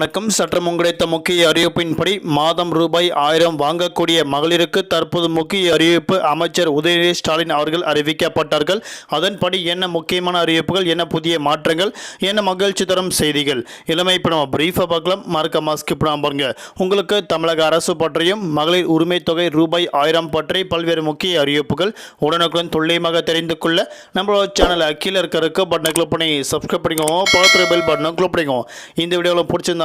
வணக்கம். சற்று முன்கிடைத்த முக்கிய அறிவிப்பின்படி மாதம் ரூபாய் ஆயிரம் வாங்கக்கூடிய மகளிருக்கு தற்போது முக்கிய அறிவிப்பு அமைச்சர் உதயநிதி ஸ்டாலின் அவர்கள் அறிவிக்கப்பட்டார்கள். அதன்படி என்ன முக்கியமான அறிவிப்புகள் என்ன புதிய மாற்றங்கள் என்ன மகிழ்ச்சி தரும் செய்திகள் இளமை இப்போ நம்ம பிரீஃபாக பார்க்கலாம். மறக்க மாஸ்கிப் பாருங்க. உங்களுக்கு தமிழக அரசு பற்றியும் மகளிர் உரிமை தொகை ரூபாய் ஆயிரம் பற்றி பல்வேறு முக்கிய அறிவிப்புகள் உடனுக்குடன் துல்லியமாக தெரிந்து கொள்ள நம்மளோட சேனல் கீழே இருக்க இருக்க பட்டனை கிளிக் பண்ணி சப்ஸ்கிரைப் பண்ணிக்கோங்க. பக்கத்தில் பெல் பட்டனை கிளிக் பண்ணிக்கோங்க. இந்த வீடியோவில் பிடிச்சிருந்தா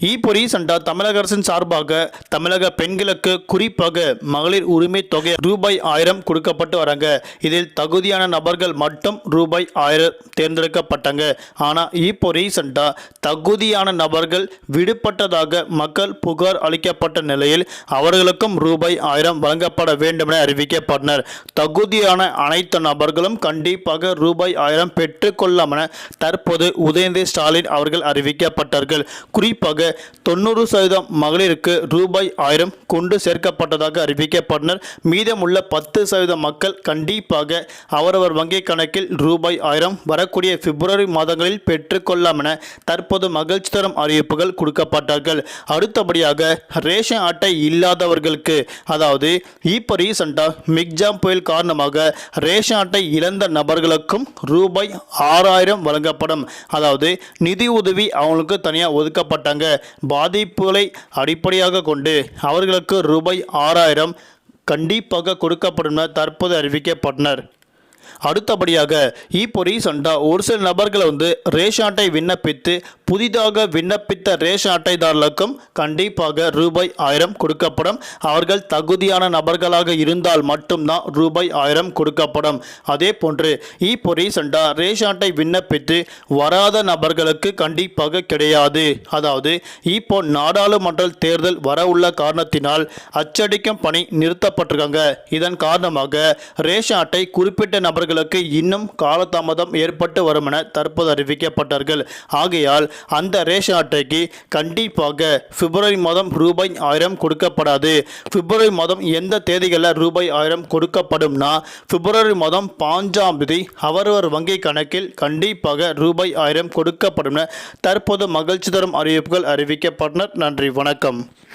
இப்போ ரீசெண்டாக தமிழக அரசின் சார்பாக தமிழக பெண்களுக்கு குறிப்பாக மகளிர் உரிமை தொகை ரூபாய் ஆயிரம் கொடுக்கப்பட்டு வராங்க. இதில் தகுதியான நபர்கள் மட்டும் ரூபாய் ஆயிரம் தேர்ந்தெடுக்கப்பட்டாங்க. ஆனால் இப்போ ரீசெண்டாக தகுதியான நபர்கள் விடுபட்டதாக மக்கள் புகார் அளிக்கப்பட்ட நிலையில் அவர்களுக்கும் ரூபாய் ஆயிரம் வழங்கப்பட வேண்டும் என அறிவிக்கப்பட்டனர். தகுதியான அனைத்து நபர்களும் கண்டிப்பாக ரூபாய் ஆயிரம் பெற்றுக்கொள்ளாம் தற்போது உதயநிதி ஸ்டாலின் அவர்கள் அறிவிக்கப்பட்டார்கள். குறிப்பாக தொண்ணூறு சதவீதம் மகளிருக்கு ரூபாய் ஆயிரம் கொண்டு சேர்க்கப்பட்டதாக அறிவிக்கப்பட்டனர். மீதமுள்ள பத்து சதவீத மக்கள் கண்டிப்பாக அவரவர் வங்கி கணக்கில் ரூபாய் ஆயிரம் வரக்கூடிய பிப்ரவரி மாதங்களில் பெற்றுக்கொள்ளலாம் என தற்போது மகிழ்ச்சி தரும் அறிவிப்புகள் கொடுக்கப்பட்டார்கள். அடுத்தபடியாக ரேஷன் அட்டை இல்லாதவர்களுக்கு அதாவது இப்போ ரீசண்டாக மிக்ஜாம் புயல் காரணமாக ரேஷன் அட்டை இழந்த நபர்களுக்கும் ரூபாய் ஆறாயிரம் வழங்கப்படும். அதாவது நிதி உதவி அவங்களுக்கு தனியாக ஒதுக்கப்பட்டாங்க. பாதிப்புகளை அடிப்படையாக கொண்டு அவர்களுக்கு ரூபாய் ஆறாயிரம் கண்டிப்பாக கொடுக்கப்படும் என தற்போது அறிவிக்கப்பட்டனர். அடுத்தபடியாக இப்போ ரீசெண்டாக ஒரு சில நபர்களை வந்து ரேஷன் அட்டை விண்ணப்பித்து புதிதாக விண்ணப்பித்த ரேஷன் அட்டைதாரர்களுக்கும் கண்டிப்பாக ரூபாய் ஆயிரம் கொடுக்கப்படும். அவர்கள் தகுதியான நபர்களாக இருந்தால் மட்டும்தான் ரூபாய் ஆயிரம் கொடுக்கப்படும். அதே போன்று இப்போ ரீசெண்டாக ரேஷன் அட்டை விண்ணப்பித்து வராத நபர்களுக்கு கண்டிப்பாக கிடையாது. அதாவது இப்போ நாடாளுமன்ற தேர்தல் வர உள்ள காரணத்தினால் அச்சடிக்கும் பணி நிறுத்தப்பட்டிருக்காங்க. இதன் காரணமாக ரேஷன் அட்டை குறிப்பிட்ட நபர்களுக்கு இன்னும் காலதாமதம் ஏற்பட்டு வரும் என தற்போது அறிவிக்கப்பட்டார்கள் ஆகையால் அந்த ரேஷன் அட்டைக்கு கண்டிப்பாக பிப்ரவரி மாதம் ரூபாய் ஆயிரம் கொடுக்கப்படாது. பிப்ரவரி மாதம் எந்த தேதிகளில் ரூபாய் ஆயிரம் கொடுக்கப்படும்னா பிப்ரவரி மாதம் பாஞ்சாம் தேதி அவரவர் வங்கி கணக்கில் கண்டிப்பாக ரூபாய் ஆயிரம் கொடுக்கப்படும் தற்போது மகிழ்ச்சி தரும் அறிவிப்புகள் அறிவிக்கப்பட்டனர். நன்றி வணக்கம்.